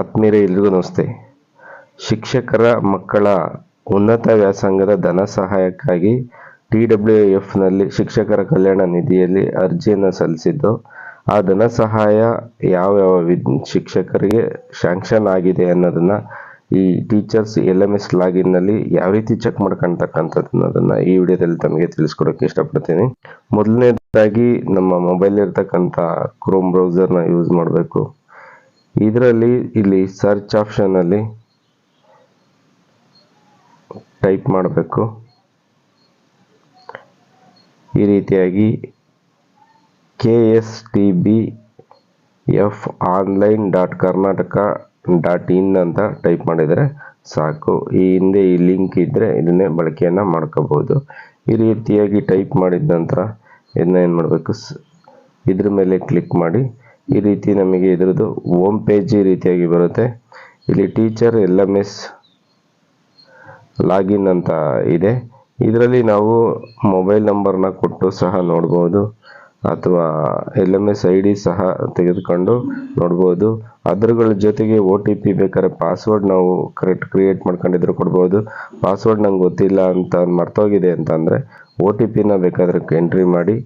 ಆತ್ಮೀಯರೇ, ಎಲ್ರಿಗೂ ನಮಸ್ತೆ. ಶಿಕ್ಷಕರ ಮಕ್ಕಳ ಉನ್ನತ ವ್ಯಾಸಂಗದ ಧನ ಸಹಾಯಕ್ಕಾಗಿ ಟಿ ಡಬ್ಲ್ಯೂ ಎಫ್ನಲ್ಲಿ ಶಿಕ್ಷಕರ ಕಲ್ಯಾಣ ನಿಧಿಯಲ್ಲಿ ಅರ್ಜಿಯನ್ನು ಸಲ್ಲಿಸಿದ್ದು, ಆ ಧನ ಸಹಾಯ ಯಾವ್ಯಾವ ವಿದ್, ಶಿಕ್ಷಕರಿಗೆ ಶಾಂಕ್ಷನ್ ಆಗಿದೆ ಅನ್ನೋದನ್ನು ಈ ಟೀಚರ್ಸ್ ಎಲ್ ಎಂ ಎಸ್ ಲಾಗಿನ್ನಲ್ಲಿ ಯಾವ ರೀತಿ ಚೆಕ್ ಅನ್ನೋದನ್ನು ಈ ವಿಡಿಯೋದಲ್ಲಿ ತಮಗೆ ತಿಳಿಸ್ಕೊಡೋಕೆ ಇಷ್ಟಪಡ್ತೀನಿ. ಮೊದಲನೇದಾಗಿ, ನಮ್ಮ ಮೊಬೈಲ್ ಇರ್ತಕ್ಕಂಥ ಕ್ರೋಮ್ ಬ್ರೌಸರ್ನ ಯೂಸ್ ಮಾಡಬೇಕು. ಇದರಲ್ಲಿ ಇಲ್ಲಿ ಸರ್ಚ್ ಆಪ್ಷನಲ್ಲಿ ಟೈಪ್ ಮಾಡಬೇಕು. ಈ ರೀತಿಯಾಗಿ K S T B F online dot Karnataka dot in ಅಂತ ಟೈಪ್ ಮಾಡಿದರೆ ಸಾಕು. ಈ ಹಿಂದೆ ಈ ಲಿಂಕ್ ಇದ್ದರೆ ಇದನ್ನೇ ಬಳಕೆಯನ್ನು ಮಾಡ್ಕೋಬೋದು ಈ ರೀತಿಯಾಗಿ ಟೈಪ್ ಮಾಡಿದ ನಂತರ ಇದನ್ನ ಏನು ಮಾಡಬೇಕು? ಇದ್ರ ಮೇಲೆ ಕ್ಲಿಕ್ ಮಾಡಿ. ಈ ರೀತಿ ನಮಗೆ ಇದರದ್ದು ಹೋಮ್ ಪೇಜ್ ಈ ರೀತಿಯಾಗಿ ಬರುತ್ತೆ. ಇಲ್ಲಿ teacher L M S login ಅಂತ ಇದೆ. ಇದರಲ್ಲಿ ನಾವು ಮೊಬೈಲ್ ನಂಬರ್ನ ಕೊಟ್ಟು ಸಹ ನೋಡ್ಬೋದು. ಅಥವಾ L M S I D ಸಹ ತೆಗೆದುಕೊಂಡು ನೋಡ್ಬೋದು. ಅದ್ರಗಳ ಜೊತೆಗೆ ಒ ಟಿ ಪಿ ಬೇಕಾದ್ರೆ ಪಾಸ್ವರ್ಡ್ ನಾವು ಕರೆಕ್ಟ್ ಕ್ರಿಯೇಟ್ ಮಾಡ್ಕೊಂಡಿದ್ರು ಕೊಡ್ಬೋದು. ಪಾಸ್ವರ್ಡ್ ನಂಗೆ ಗೊತ್ತಿಲ್ಲ ಅಂತ ಮರ್ತೋಗಿದೆ ಅಂತಂದರೆ ಒ ಟಿ ಪಿನ ಬೇಕಾದ್ರೆ ಎಂಟ್ರಿ ಮಾಡಿ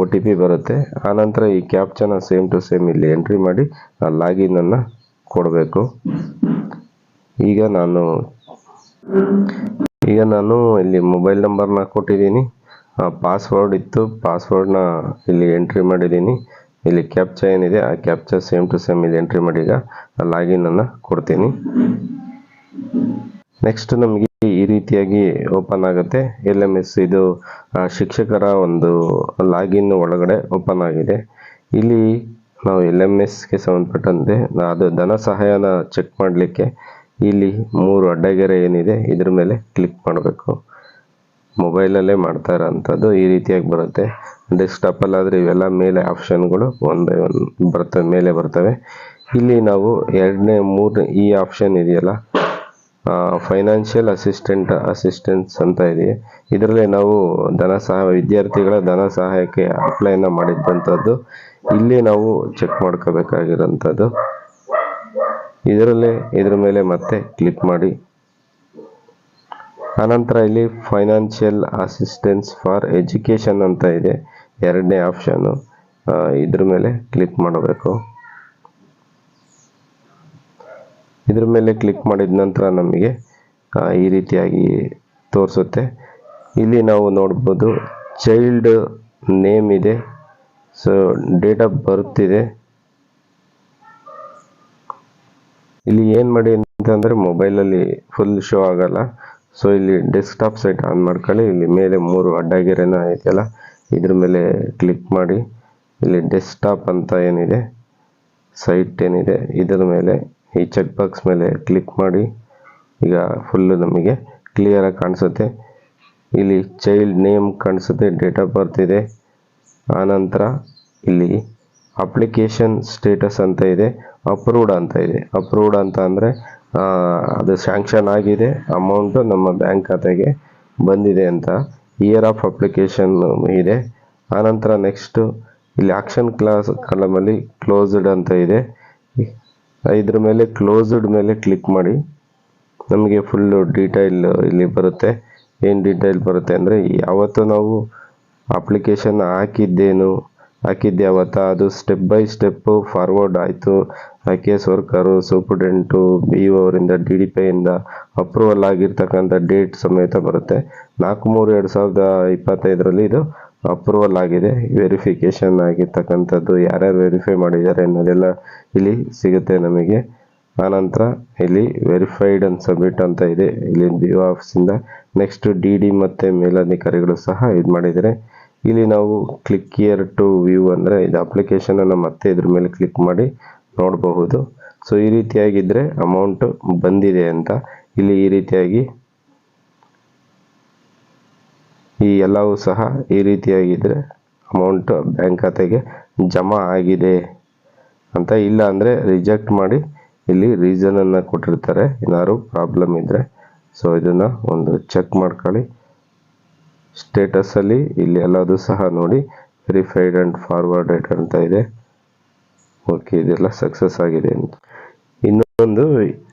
ಒ ಟಿ ಪಿ ಬರುತ್ತೆ. ಆನಂತರ ಈ ಕ್ಯಾಪ್ಚನ ಸೇಮ್ ಟು ಸೇಮ್ ಇಲ್ಲಿ ಎಂಟ್ರಿ ಮಾಡಿ, ಆ ಲಾಗಿನನ್ನು ಕೊಡಬೇಕು. ಈಗ ನಾನು ಈಗ ನಾನು ಇಲ್ಲಿ ಮೊಬೈಲ್ ನಂಬರ್ನ ಕೊಟ್ಟಿದ್ದೀನಿ. ಪಾಸ್ವರ್ಡ್ ಇತ್ತು. ಪಾಸ್ವರ್ಡ್ನ ಇಲ್ಲಿ ಎಂಟ್ರಿ ಮಾಡಿದ್ದೀನಿ. ಇಲ್ಲಿ ಕ್ಯಾಪ್ಚ ಏನಿದೆ, ಆ ಕ್ಯಾಪ್ಚ ಸೇಮ್ ಟು ಸೇಮ್ ಇಲ್ಲಿ ಎಂಟ್ರಿ ಮಾಡಿ ಈಗ ಲಾಗಿನನ್ನು ಕೊಡ್ತೀನಿ. ನೆಕ್ಸ್ಟ್ ನಮಗೆ ರೀತಿಯಾಗಿ ಓಪನ್ ಆಗುತ್ತೆ. ಎಲ್ ಎಂ ಎಸ್ ಇದು ಶಿಕ್ಷಕರ ಒಂದು ಲಾಗಿನ್ ಒಳಗಡೆ ಓಪನ್ ಆಗಿದೆ. ಇಲ್ಲಿ ನಾವು ಎಲ್ ಎಂ ಎಸ್ಗೆ ಸಂಬಂಧಪಟ್ಟಂತೆ ಅದು ಧನ ಸಹಾಯನ ಚೆಕ್ ಮಾಡಲಿಕ್ಕೆ ಇಲ್ಲಿ ಮೂರು ಅಡ್ಡಗೆರೆ ಏನಿದೆ, ಇದ್ರ ಮೇಲೆ ಕ್ಲಿಕ್ ಮಾಡಬೇಕು. ಮೊಬೈಲಲ್ಲೇ ಮಾಡ್ತಾ ಇರೋಂಥದ್ದು ಈ ರೀತಿಯಾಗಿ ಬರುತ್ತೆ. ಡೆಸ್ಕ್ಟಾಪಲ್ಲಾದರೆ ಇವೆಲ್ಲ ಮೇಲೆ ಆಪ್ಷನ್ಗಳು ಒಂದೇ ಒಂದು ಬರ್ತವೆ, ಮೇಲೆ ಬರ್ತವೆ. ಇಲ್ಲಿ ನಾವು ಎರಡನೇ, ಮೂರನೇ ಈ ಆಪ್ಷನ್ ಇದೆಯಲ್ಲ ಫೈನಾನ್ಷಿಯಲ್ ಅಸಿಸ್ಟೆಂಟ್ ಅಸಿಸ್ಟೆನ್ಸ್ ಅಂತ ಇದೆ. ಇದರಲ್ಲಿ ನಾವು ಧನ ಸಹಾಯ, ವಿದ್ಯಾರ್ಥಿಗಳ ಧನ ಸಹಾಯಕ್ಕೆ ಅಪ್ಲೈನ ಮಾಡಿದ್ದಂಥದ್ದು ಇಲ್ಲಿ ನಾವು ಚೆಕ್ ಮಾಡ್ಕೋಬೇಕಾಗಿರೋಂಥದ್ದು. ಇದರಲ್ಲೇ, ಇದ್ರ ಮೇಲೆ ಮತ್ತೆ ಕ್ಲಿಕ್ ಮಾಡಿ. ಆನಂತರ ಇಲ್ಲಿ ಫೈನಾನ್ಷಿಯಲ್ ಅಸಿಸ್ಟೆನ್ಸ್ ಫಾರ್ ಎಜುಕೇಷನ್ ಅಂತ ಇದೆ. ಎರಡನೇ ಆಪ್ಷನ್ನು ಇದ್ರ ಮೇಲೆ ಕ್ಲಿಕ್ ಮಾಡಬೇಕು. ಇದ್ರ ಮೇಲೆ ಕ್ಲಿಕ್ ಮಾಡಿದ ನಂತರ ನಮಗೆ ಈ ರೀತಿಯಾಗಿ ತೋರಿಸುತ್ತೆ. ಇಲ್ಲಿ ನಾವು ನೋಡ್ಬೋದು ಚೈಲ್ಡ್ ನೇಮ್ ಇದೆ. ಸೊ ಡೇಟ್ ಆಫ್ ಬರ್ತ್ ಇದೆ. ಇಲ್ಲಿ ಏನು ಮಾಡಿ ಅಂತಂದರೆ ಮೊಬೈಲಲ್ಲಿ ಫುಲ್ ಶೋ ಆಗಲ್ಲ. ಸೊ ಇಲ್ಲಿ ಡೆಸ್ಕ್ಟಾಪ್ ಸೈಟ್ ಆನ್ ಮಾಡ್ಕೊಳ್ಳಿ. ಇಲ್ಲಿ ಮೇಲೆ ಮೂರು ಅಡ್ಡಗೆರೆನ ಐತೆಲ್ಲ, ಇದ್ರ ಮೇಲೆ ಕ್ಲಿಕ್ ಮಾಡಿ. ಇಲ್ಲಿ ಡೆಸ್ಕ್ಟಾಪ್ ಅಂತ ಏನಿದೆ ಸೈಟ್ ಏನಿದೆ, ಇದರ ಮೇಲೆ ಈ ಚೆಕ್ ಬಾಕ್ಸ್ ಮೇಲೆ ಕ್ಲಿಕ್ ಮಾಡಿ, ಈಗ ಫುಲ್ಲು ನಮಗೆ ಕ್ಲಿಯರಾಗಿ ಕಾಣಿಸುತ್ತೆ. ಇಲ್ಲಿ ಚೈಲ್ಡ್ ನೇಮ್ ಕಾಣಿಸುತ್ತೆ ಡೇಟ್ ಆಫ್ ಬರ್ತ್ ಇದೆ. ಆನಂತರ ಇಲ್ಲಿ ಅಪ್ಲಿಕೇಶನ್ ಸ್ಟೇಟಸ್ ಅಂತ ಇದೆ ಅಪ್ರೂವ್ಡ್ ಅಂತ ಇದೆ. ಅಪ್ರೂವ್ಡ್ ಅಂತ ಅಂದರೆ ಅದು ಸ್ಯಾಂಕ್ಷನ್ ಆಗಿದೆ ಅಮೌಂಟು ನಮ್ಮ ಬ್ಯಾಂಕ್ ಖಾತೆಗೆ ಬಂದಿದೆ ಅಂತ ಇಯರ್ ಆಫ್ ಅಪ್ಲಿಕೇಶನ್ ಇದೆ. ಆನಂತರ ನೆಕ್ಸ್ಟು ಇಲ್ಲಿ ಆಕ್ಷನ್ ಕ್ಲಾಸ್ ಕಾಲಮಲ್ಲಿ ಕ್ಲೋಸ್ಡ್ ಅಂತ ಇದೆ. ಇದ್ರ ಮೇಲೆ ಕ್ಲೋಸ್ಡ್ ಮೇಲೆ ಕ್ಲಿಕ್ ಮಾಡಿ. ನಮಗೆ ಫುಲ್ಲು ಡೀಟೈಲ್ ಇಲ್ಲಿ ಬರುತ್ತೆ. ಏನು ಡೀಟೈಲ್ ಬರುತ್ತೆ ಅಂದರೆ ಯಾವತ್ತು ನಾವು ಅಪ್ಲಿಕೇಶನ್ ಹಾಕಿದ್ದೇನು ಹಾಕಿದ್ದೆ ಯಾವತ್ತ ಅದು ಸ್ಟೆಪ್ ಬೈ ಸ್ಟೆಪ್ಪು ಫಾರ್ವರ್ಡ್ ಆಯಿತು. K S worker superintendent B U ಅವರಿಂದ ಡಿ ಡಿ ಪಿಯಿಂದ ಅಪ್ರೂವಲ್ ಆಗಿರ್ತಕ್ಕಂಥ ಡೇಟ್ ಸಮೇತ ಬರುತ್ತೆ. ನಾಲ್ಕು ಮೂರು ಎರಡು ಸಾವಿರದ ಇಪ್ಪತ್ತೈದರಲ್ಲಿ ಇದು ಅಪ್ರೂವಲ್ ಆಗಿದೆ ವೆರಿಫಿಕೇಷನ್ ಆಗಿರ್ತಕ್ಕಂಥದ್ದು ಯಾರ್ಯಾರು ವೆರಿಫೈ ಮಾಡಿದ್ದಾರೆ ಅನ್ನೋದೆಲ್ಲ ಇಲ್ಲಿ ಸಿಗುತ್ತೆ ನಮಗೆ. ಆನಂತರ ಇಲ್ಲಿ ವೆರಿಫೈಡ್ ಅಂಡ್ ಸಬ್ಮಿಟ್ ಅಂತ ಇದೆ. ಇಲ್ಲಿ ಬಿ ಆಫೀಸಿಂದ ನೆಕ್ಸ್ಟ್ ಡಿ ಡಿ ಮತ್ತು ಮೇಲಧಿಕಾರಿಗಳು ಸಹ ಇದು ಮಾಡಿದ್ದಾರೆ. ಇಲ್ಲಿ ನಾವು ಕ್ಲಿಕ್ ಇಯರ್ ಟು ವ್ಯೂ ಅಂದರೆ ಇದು ಅಪ್ಲಿಕೇಶನನ್ನು ಮತ್ತೆ ಇದ್ರ ಮೇಲೆ ಕ್ಲಿಕ್ ಮಾಡಿ ನೋಡಬಹುದು. ಸೊ ಈ ರೀತಿಯಾಗಿದ್ದರೆ ಅಮೌಂಟು ಬಂದಿದೆ ಅಂತ ಇಲ್ಲಿ ಈ ರೀತಿಯಾಗಿ ಈ ಎಲ್ಲವೂ ಸಹ ಈ ರೀತಿಯಾಗಿದ್ದರೆ ಅಮೌಂಟ್ ಬ್ಯಾಂಕ್ ಖಾತೆಗೆ ಜಮಾ ಆಗಿದೆ ಅಂತ ಇಲ್ಲ ಅಂದರೆ ರಿಜೆಕ್ಟ್ ಮಾಡಿ ಇಲ್ಲಿ ರೀಸನನ್ನು ಕೊಟ್ಟಿರ್ತಾರೆ. ಏನಾದ್ರು ಪ್ರಾಬ್ಲಮ್ ಇದ್ದರೆ ಸೊ ಇದನ್ನು ಒಂದು ಚೆಕ್ ಮಾಡ್ಕೊಳ್ಳಿ. ಸ್ಟೇಟಸಲ್ಲಿ ಇಲ್ಲಿ ಎಲ್ಲದೂ ಸಹ ನೋಡಿ. ವೆರಿಫೈಡ್ ಆ್ಯಂಡ್ ಫಾರ್ವರ್ಡೆಡ್ ಅಂತ ಇದೆ. ಓಕೆ ಇದೆಲ್ಲ ಸಕ್ಸಸ್ ಆಗಿದೆ ಅಂತ. ಇನ್ನೊಂದು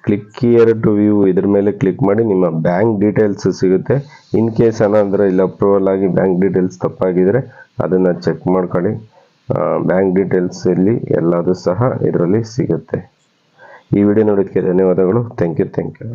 ಕ್ಲಿಕ್ ಇಯರ್ ಟು ವ್ಯೂ ಇದ್ರ ಮೇಲೆ ಕ್ಲಿಕ್ ಮಾಡಿ ನಿಮ್ಮ ಬ್ಯಾಂಕ್ ಡೀಟೇಲ್ಸ್ ಸಿಗುತ್ತೆ. ಇನ್ ಕೇಸ್ ಏನಾದರೂ ಇಲ್ಲಿ ಅಪ್ರೂವಲ್ ಆಗಿ ಬ್ಯಾಂಕ್ ಡೀಟೇಲ್ಸ್ ತಪ್ಪಾಗಿದ್ರೆ ಅದನ್ನು ಚೆಕ್ ಮಾಡ್ಕೊಳ್ಳಿ. ಬ್ಯಾಂಕ್ ಡೀಟೇಲ್ಸ್ ಇಲ್ಲಿ ಎಲ್ಲದೂ ಸಹ ಇದರಲ್ಲಿ ಸಿಗುತ್ತೆ. ಈ ವಿಡಿಯೋ ನೋಡೋದಕ್ಕೆ ಧನ್ಯವಾದಗಳು. Thank you thank you